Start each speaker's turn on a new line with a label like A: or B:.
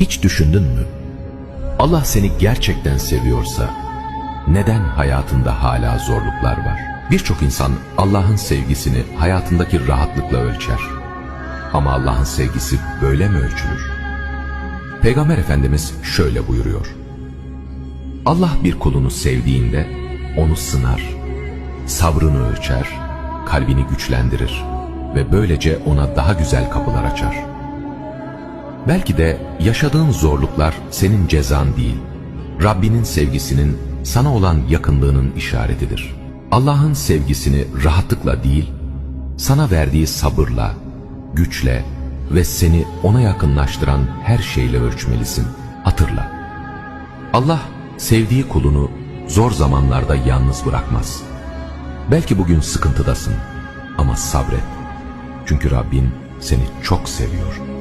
A: Hiç düşündün mü? Allah seni gerçekten seviyorsa neden hayatında hala zorluklar var? Birçok insan Allah'ın sevgisini hayatındaki rahatlıkla ölçer. Ama Allah'ın sevgisi böyle mi ölçülür? Peygamber Efendimiz şöyle buyuruyor. Allah bir kulunu sevdiğinde onu sınar, sabrını ölçer, kalbini güçlendirir ve böylece ona daha güzel kapılar açar. Belki de yaşadığın zorluklar senin cezan değil, Rabbinin sevgisinin sana olan yakınlığının işaretidir. Allah'ın sevgisini rahatlıkla değil, sana verdiği sabırla, güçle ve seni ona yakınlaştıran her şeyle ölçmelisin. Hatırla. Allah sevdiği kulunu zor zamanlarda yalnız bırakmaz. Belki bugün sıkıntıdasın ama sabret. Çünkü Rabbin seni çok seviyor.